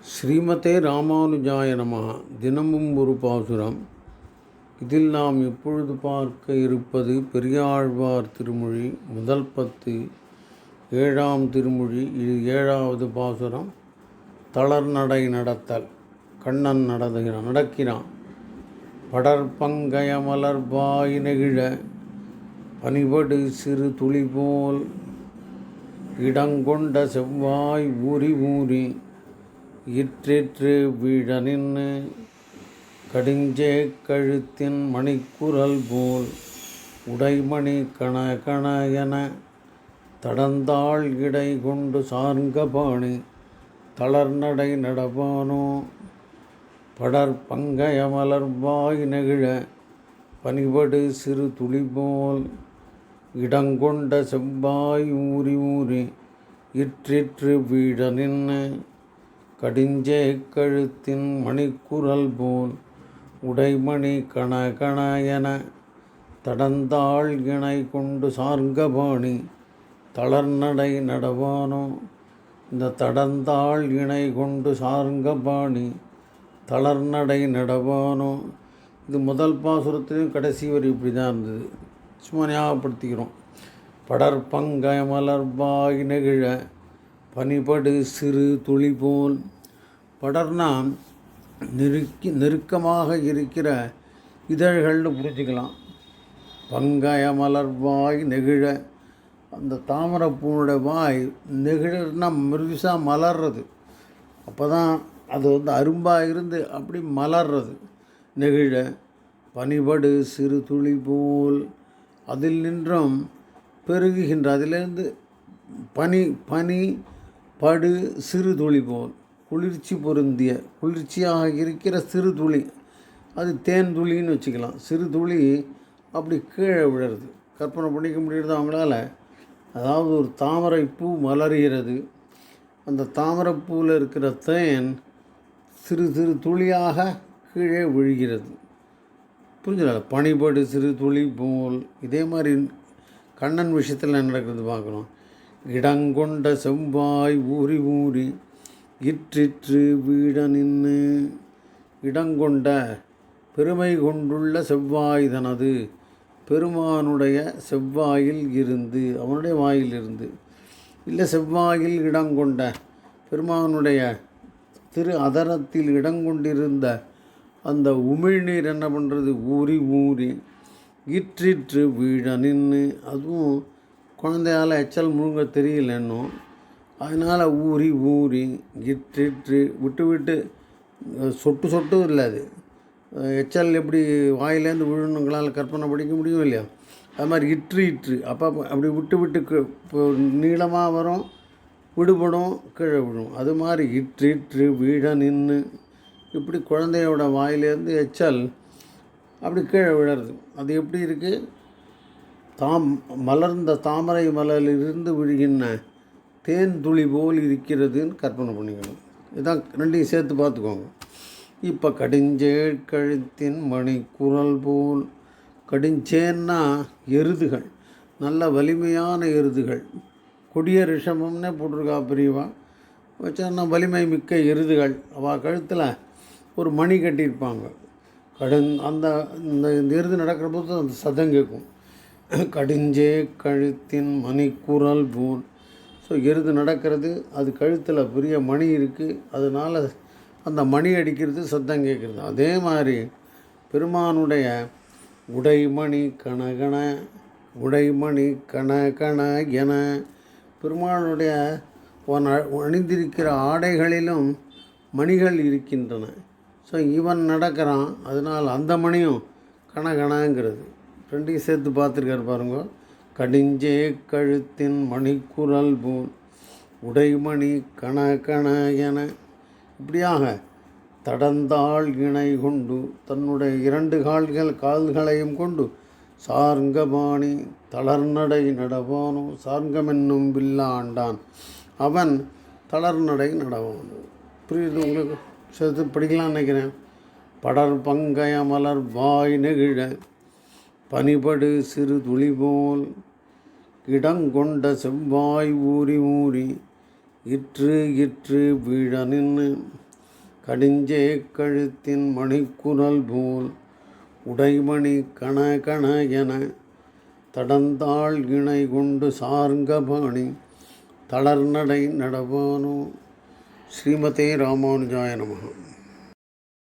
ஸ்ரீமதே ராமானுஜாய நமஹ. தினமும் ஒரு பாசுரம். இதில் நாம் இப்பொழுது பார்க்க இருப்பது பெரியாழ்வார் திருமொழி முதல் பத்து ஏழாம் திருமொழி இது ஏழாவது பாசுரம். தளர்நடை நடத்தல். கண்ணன் நடந்துகிறான் நடக்கிறான். படற்பங்கய மலர்பாய் நெகிழ பனிபடு சிறு துளி போல் இடங்கொண்ட செவ்வாய் ஊறி ஊறி இற்றிற்று வீழ நின்று கடிஞ்சே கழுத்தின் மணிக்குரல் போல் உடைமணி கண கண என தடந்தாள் இடை கொண்டு சார்ங்க பாணி தளர்நடை நடப்பானோ? படர் பங்கய மலர்வாய் நெகிழ பனிபடு சிறு துளி போல் இடங்கொண்ட செவ்வாய் ஊறி ஊறி இற்றிற்று வீழ நின்று கடிஞ்சே கழுத்தின் மணிக்குரல் போல் உடைமணி கண கண என தடந்தாள் இணை கொண்டு சார்ங்கபாணி தளர்நடை நடவானோ? இந்த தடந்தாள் இணை கொண்டு சார்கபாணி தளர்நடை நடவானோ? இது முதல் பாசுரத்திலையும் கடைசி வரி இப்படி தான் இருந்தது. சும்மா ஞாபகப்படுத்திக்கிறோம். படற்பங்க மலர்பாய் நெகிழ பனிபடு சிறு துளி போல் படர்னா நெருக்கி நெருக்கமாக இருக்கிற இதழ்கள்னு புரிஞ்சுக்கலாம். பங்கய மலர்வாய் நெகிழ அந்த தாமரைப்பூனோட வாய் நெகிழன்னா மிருதுசாக மலர்றது. அப்போ தான் அது வந்து அரும்பாக இருந்து அப்படி மலர்றது. நெகிழ பனிபடு சிறு துளி போல் அதில் நின்றும் பெருகுகின்ற அதிலிருந்து பனி பனி படு சிறு துளி போல். குளிர்ச்சி பொருந்திய குளிர்ச்சியாக இருக்கிற சிறு துளி. அது தேன் துளின்னு வச்சுக்கலாம். சிறு துளி அப்படி கீழே விழுறது. கற்பனை பண்ணிக்க முடியுறது அவங்களால? அதாவது ஒரு தாமரை பூ மலர்கிறது. அந்த தாமரைப்பூவில் இருக்கிற தேன் சிறு சிறு துளியாக கீழே விழுகிறது. புரிஞ்சுல பனிபடு சிறு துளி போல். இதே மாதிரி கண்ணன் விஷயத்தில் என்ன நடக்கிறது பார்க்கலாம் இடங்கொண்ட செவ்வாய் ஊறி ஊறி இற்றிற்று வீட நின்று. இடங்கொண்ட பெருமை கொண்டுள்ள செவ்வாய் தனது பெருமானுடைய செவ்வாயில் இருந்து அவனுடைய வாயில் இருந்து. இல்லை செவ்வாயில் இடங்கொண்ட பெருமானுடைய திரு அதரத்தில் இடங்கொண்டிருந்த அந்த உமிழ்நீர் என்ன பண்ணுறது ஊறி ஊறி இற்றிற்று வீழ நின்று. அதுவும் குழந்தையால் எச்சல் முழுங்க தெரியலன்னும் அதனால் ஊறி ஊறி இற்றிற்று விட்டு விட்டு சொட்டு சொட்டும் இல்லை அது. எச்சல் எப்படி வாயிலேருந்து விழுணுங்களால் கற்பனை படிக்க முடியும் இல்லையா? அது மாதிரி இற்று இற்று. அப்போ அப்படி விட்டு விட்டு இப்போ நீளமாக வரும் விடுபடும் கீழே விழும். அது மாதிரி இற்று இற்று வீட நின்று இப்படி குழந்தையோட வாயிலேருந்து எச்சல் அப்படி கீழே விழறது. அது எப்படி இருக்குது தாம் மலர்ந்த தாமரை மலரிலிருந்து விழுகின்ற தேன் துளி போல் இருக்கிறதுன்னு கற்பனை பண்ணிக்கணும். இதான் ரெண்டையும் சேர்த்து பார்த்துக்கோங்க. இப்போ கடிஞ்சேழ் கழுத்தின் மணி குரல் போல் கடிஞ்சேன்னா எருதுகள். நல்ல வலிமையான எருதுகள். கொடிய ரிஷமம்னே போட்டிருக்கா பெரியவா வச்சா வலிமை மிக்க எருதுகள். அவள் கழுத்தில் ஒரு மணி கட்டியிருப்பாங்க. கடன் அந்த இந்த இந்த எருது நடக்கிற போது அந்த சதம் கேட்கும். கடிஞ்சே கழுத்தின் மணிக்குரல் போல். ஸோ எருது நடக்கிறது அது கழுத்தில் பெரிய மணி இருக்குது அதனால் அந்த மணி அடிக்கிறது சத்தம் கேட்குறது. அதே மாதிரி பெருமானுடைய உடைமணி கணகண உடைமணி கண கண என பெருமானுடைய அணிந்திருக்கிற ஆடைகளிலும் மணிகள் இருக்கின்றன. ஸோ இவன் நடக்கிறான் அதனால் அந்த மணியும் கணகணங்கிறது ரெண்டையும் சேர்த்து பார்த்துருக்காரு பாருங்க. கடிஞ்சே கழுத்தின் மணிக்குரல் போல் உடைமணி கண கண என இப்படியாக தடந்தாள் இணை கொண்டு தன்னுடைய இரண்டு கால்கள் கால்களையும் கொண்டு சார்ங்கபாணி தளர்நடை நடவானோ சார்ங்கமென்னும் வில்லாண்டான். அவன் தளர்நடை நடவானோ. புரியுது உங்களுக்கு? சேர்த்து படிக்கலாம்னு நினைக்கிறேன். படர் பங்கய மலர் வாய் நெகிழ பனிபடு சிறு துளிபோல் இடங்கொண்ட செவ்வாய் ஊறி ஊறி இற்று இற்று வீழ நின்று கடிஞ்சே கழுத்தின் மணிக்குரல் போல் உடைமணி கண கண என தடந்தாள் இணை கொண்டு சார்ங்கபாணி தளர்நடை நடவானோ? ஸ்ரீமதே ராமானுஜாய நமகம்